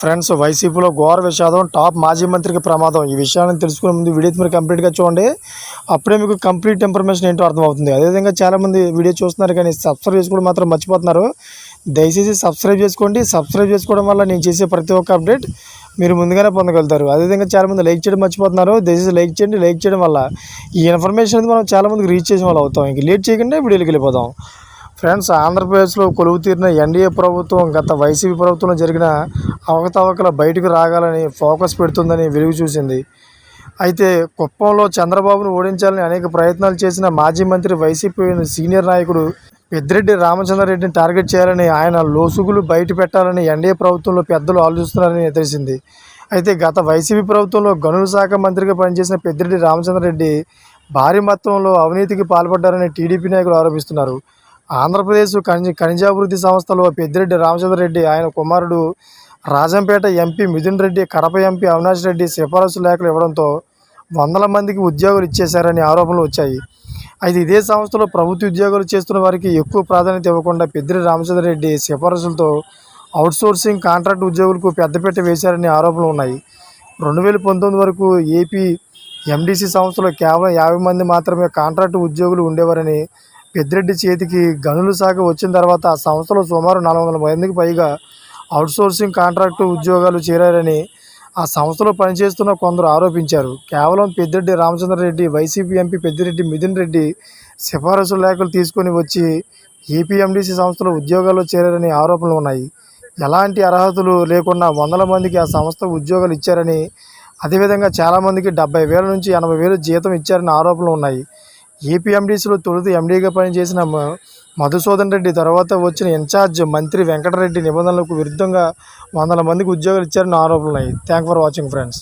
Friends వైసీపీలో ఘోర విషాదం టాప్ మాజీ మంత్రికి ప్రమాదం. ఈ విషయాలను తెలుసుకునే ముందు వీడియో మీరు కంప్లీట్గా చూడండి. అప్పుడే మీకు కంప్లీట్ ఇన్ఫర్మేషన్ ఏంటో అర్థమవుతుంది. అదేవిధంగా చాలామంది వీడియో చూస్తున్నారు కానీ సబ్స్క్రైబ్ చేసుకోవడం మాత్రం మర్చిపోతున్నారు. దయచేసి సబ్స్క్రైబ్ చేసుకోండి. సబ్స్క్రైబ్ చేసుకోవడం వల్ల నేను చేసే ప్రతి ఒక్క అప్డేట్ మీరు ముందుగానే పొందగలుగుతారు. అదేవిధంగా చాలామంది లైక్ చేయడం మర్చిపోతున్నారు. దయచేసి లైక్ చేయండి. లైక్ చేయడం వల్ల ఈ ఇన్ఫర్మేషన్ అనేది మనం చాలామందికి రీచ్ చేసిన వాళ్ళు అవుతాం. ఇంక లేట్ చేయకుండా వీడియోకి వెళ్ళిపోదాం. ఫ్రెండ్స్ ఆంధ్రప్రదేశ్లో కొలువు తీరిన ఎన్డీఏ ప్రభుత్వం గత వైసీపీ ప్రభుత్వంలో జరిగిన అవకతవకల బయటకు రాగాలని ఫోకస్ పెడుతుందని వెలుగు చూసింది. అయితే కుప్పంలో చంద్రబాబును ఓడించాలని అనేక ప్రయత్నాలు చేసిన మాజీ మంత్రి వైసీపీ సీనియర్ నాయకుడు పెద్దిరెడ్డి రామచంద్రారెడ్డిని టార్గెట్ చేయాలని ఆయన లోసుగులు బయట పెట్టాలని ఎన్డీఏ ప్రభుత్వంలో పెద్దలు ఆలోచిస్తున్నారని తెలిసింది. అయితే గత వైసీపీ ప్రభుత్వంలో గనుల శాఖ మంత్రిగా పనిచేసిన పెద్దిరెడ్డి రామచంద్రారెడ్డి భారీ మొత్తంలో అవినీతికి పాల్పడ్డారని టీడీపీ నాయకులు ఆరోపిస్తున్నారు. ఆంధ్రప్రదేశ్ ఖనిజ ఖనిజాభివృద్ధి సంస్థలో పెద్దిరెడ్డి రామచంద్రరెడ్డి ఆయన కుమారుడు రాజంపేట ఎంపీ మిథున్ రెడ్డి కడప ఎంపీ అవినాష్ రెడ్డి సిఫారసు లేఖలు ఇవ్వడంతో వందల మందికి ఉద్యోగాలు ఇచ్చేశారని ఆరోపణలు వచ్చాయి. అయితే ఇదే సంస్థలో ప్రభుత్వ ఉద్యోగాలు చేస్తున్న వారికి ఎక్కువ ప్రాధాన్యత ఇవ్వకుండా పెద్దిరి రామచంద్ర రెడ్డి సిఫారసులతో అవుట్సోర్సింగ్ కాంట్రాక్ట్ ఉద్యోగులకు పెద్దపీట వేశారని ఆరోపణలు ఉన్నాయి. రెండు వేల పంతొమ్మిది వరకు ఏపీ ఎండిసి సంస్థలో కేవలం యాభై మంది మాత్రమే కాంట్రాక్ట్ ఉద్యోగులు ఉండేవారని పెద్దిరెడ్డి చేతికి గనుల శాఖ వచ్చిన తర్వాత ఆ సంస్థలో సుమారు నాలుగు వందల మందికి పైగా అవుట్సోర్సింగ్ కాంట్రాక్టు ఉద్యోగాలు చేరారని ఆ సంస్థలో పనిచేస్తున్న కొందరు ఆరోపించారు. కేవలం పెద్దిరెడ్డి రామచంద్రారెడ్డి వైసీపీ ఎంపీ పెద్దిరెడ్డి మిథున్ రెడ్డి సిఫారసు లేఖలు తీసుకొని వచ్చి ఏపీఎండిసి సంస్థలో ఉద్యోగాల్లో చేరారని ఆరోపణలు ఉన్నాయి. ఎలాంటి అర్హతలు లేకుండా వందల మందికి ఆ సంస్థ ఉద్యోగాలు ఇచ్చారని అదేవిధంగా చాలామందికి డెబ్బై వేల నుంచి ఎనభై వేలు జీతం ఇచ్చారని ఆరోపణలు ఉన్నాయి. ఏపీఎండీసీలో తొలుత ఎండీగా పనిచేసిన మధుసూదన్ రెడ్డి తర్వాత వచ్చిన ఇన్ఛార్జ్ మంత్రి వెంకటరెడ్డి నిబంధనలకు విరుద్ధంగా వందల మందికి ఉద్యోగాలు ఇచ్చారని ఆరోపణలు ఉన్నాయి. Thank for watching friends